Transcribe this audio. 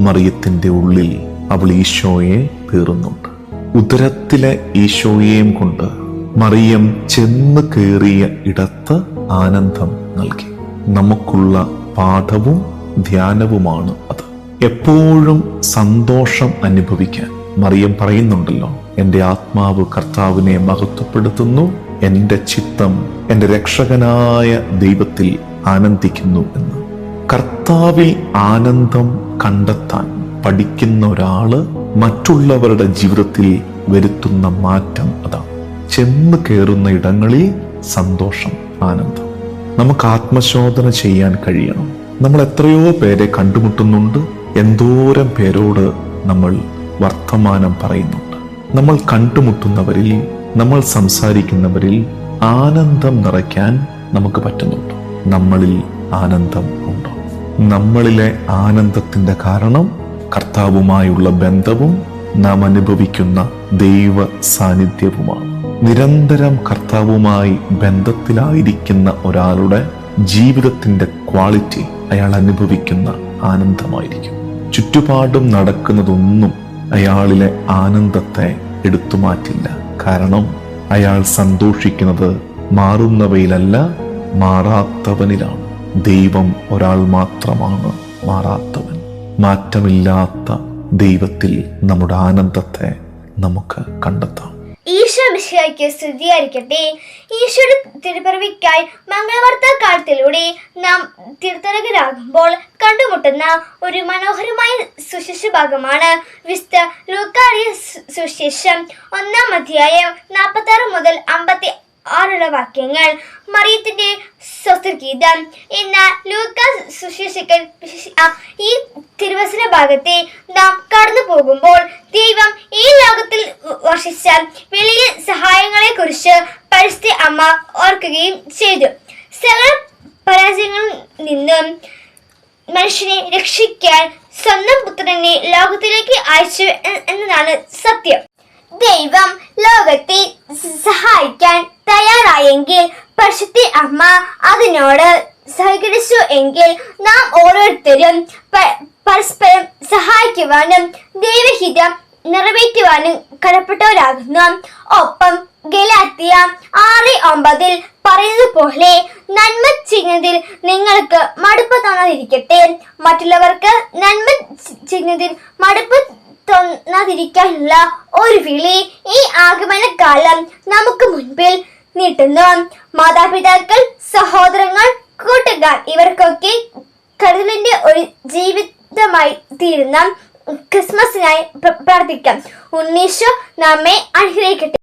മറിയത്തിന്റെ ഉള്ളിൽ അവൾ ഈശോയെ പേറുന്നുണ്ട്. ഉദരത്തിലെ ഈശോയെയും കൊണ്ട് മറിയം ചെന്ന് കയറിയ ഇടത്ത് ആനന്ദം നൽകി. നമുക്കുള്ള പാഠവും ധ്യാനവുമാണ് അത്. എപ്പോഴും സന്തോഷം അനുഭവിക്കാൻ മറിയം പറയുന്നുണ്ടല്ലോ എന്റെ ആത്മാവ് കർത്താവിനെ മഹത്വപ്പെടുത്തുന്നു എന്റെ ചിത്തം എന്റെ രക്ഷകനായ ദൈവത്തിൽ ആനന്ദിക്കുന്നു എന്ന്. കർത്താവിൽ ആനന്ദം കണ്ടെത്താൻ പഠിക്കുന്ന ഒരാൾ മറ്റുള്ളവരുടെ ജീവിതത്തിൽ വരുത്തുന്ന മാറ്റം അതാണ് ചെന്ന് കയറുന്ന ഇടങ്ങളിൽ സന്തോഷം ആനന്ദം. നമുക്ക് ആത്മശോധന ചെയ്യാൻ കഴിയണം. നമ്മൾ എത്രയോ പേരെ കണ്ടുമുട്ടുന്നുണ്ട്. എന്തോരം പേരോട് നമ്മൾ വർത്തമാനം പറയുന്നുണ്ട്. നമ്മൾ കണ്ടുമുട്ടുന്നവരിൽ നമ്മൾ സംസാരിക്കുന്നവരിൽ ആനന്ദം നിറയ്ക്കാൻ നമുക്ക് പറ്റുന്നുണ്ട്. നമ്മളിൽ ആനന്ദം നമ്മളിലെ ആനന്ദത്തിന്റെ കാരണം കർത്താവുമായുള്ള ബന്ധവും നാം അനുഭവിക്കുന്ന ദൈവ സാന്നിധ്യവുമാണ്. നിരന്തരം കർത്താവുമായി ബന്ധത്തിലായിരിക്കുന്ന ഒരാളുടെ ജീവിതത്തിന്റെ ക്വാളിറ്റി അയാൾ അനുഭവിക്കുന്ന ആനന്ദമായിരിക്കും. ചുറ്റുപാടും നടക്കുന്നതൊന്നും അയാളിലെ ആനന്ദത്തെ എടുത്തു മാറ്റില്ല. കാരണം അയാൾ സന്തോഷിക്കുന്നത് മാറുന്നവയിലല്ല മാറാത്തവനിലാണ്. ദൈവം ഒരാൾ മാത്രമാണ് മാറാത്തവൻ. മാറ്റമില്ലാത്ത ദൈവത്തിൽ നമ്മുടെ ആനന്ദത്തെ നമുക്ക് കണ്ടെത്താം. ഈശോ മിശിഹായ്ക്ക് സ്തുതിയായിരിക്കട്ടെ. ഈശോയുടെ തിരുപ്പിറവിക്കായി മംഗളവാർത്ത കാലത്തിലൂടെ നാം തീർത്ഥനകരാകുമ്പോൾ കണ്ടുമുട്ടുന്ന ഒരു മനോഹരമായ സുശേഷ ഭാഗമാണ് വിസ്ത ലൂക്കാറിയ സുശേഷം ഒന്നാം അധ്യായം നാൽപ്പത്തി ആറ് മുതൽ അമ്പത്തി ആറുള്ള വാക്യങ്ങൾ? മറിയത്തിന്റെ സ്വസ്ത്രഗീതം എന്ന ലൂക്കാസ് സുശേഷകൻ ഈ തിരുവസന ഭാഗത്തെ നാം കടന്നു പോകുമ്പോൾ ദൈവം ഈ ലോകത്തിൽ വർഷിച്ച വലിയ സഹായങ്ങളെ കുറിച്ച് പരിസ്ഥിതി അമ്മ ഓർക്കുകയും ചെയ്തു. സകല പരാജയങ്ങളിൽ നിന്നും മനുഷ്യനെ രക്ഷിക്കാൻ സ്വന്തം പുത്രനെ ലോകത്തിലേക്ക് അയച്ചു എന്നതാണ് സത്യം. ദൈവം ലോകത്തെ സഹായിക്കാൻ തയ്യാറായെങ്കിൽ പരിശുദ്ധി അമ്മ അതിനോട് സഹകരിച്ചു എങ്കിൽ നാം ഓരോരുത്തരും പരസ്പരം സഹായിക്കുവാനും ദൈവഹിതം നിറവേറ്റുവാനും കടപ്പെട്ടവരാകുന്നു. ഒപ്പം ഗലാത്തിയ ആറ് ഒമ്പതിൽ പറയുന്നത് പോലെ നന്മ ചെയ്യുന്നതിൽ നിങ്ങൾക്ക് മടുപ്പ് തോന്നാതിരിക്കട്ടെ. മറ്റുള്ളവർക്ക് നന്മ ചെയ്യുന്നതിൽ മടുപ്പ് തോന്നാതിരിക്കാനുള്ള ഒരു വിളി ഈ ആഗമന കാലം നമുക്ക് മുൻപിൽ നീട്ടുന്നു. മാതാപിതാക്കൾ സഹോദരങ്ങൾ കൂട്ടുകാർ ഇവർക്കൊക്കെ കരുതലിന്റെ ഒരു ജീവിതമായി തീരുന്ന ക്രിസ്മസിനായി പ്ര- പ്രാർത്ഥിക്കാം. ഉണ്ണീശോ നമ്മെ അനുഗ്രഹിക്കട്ടെ.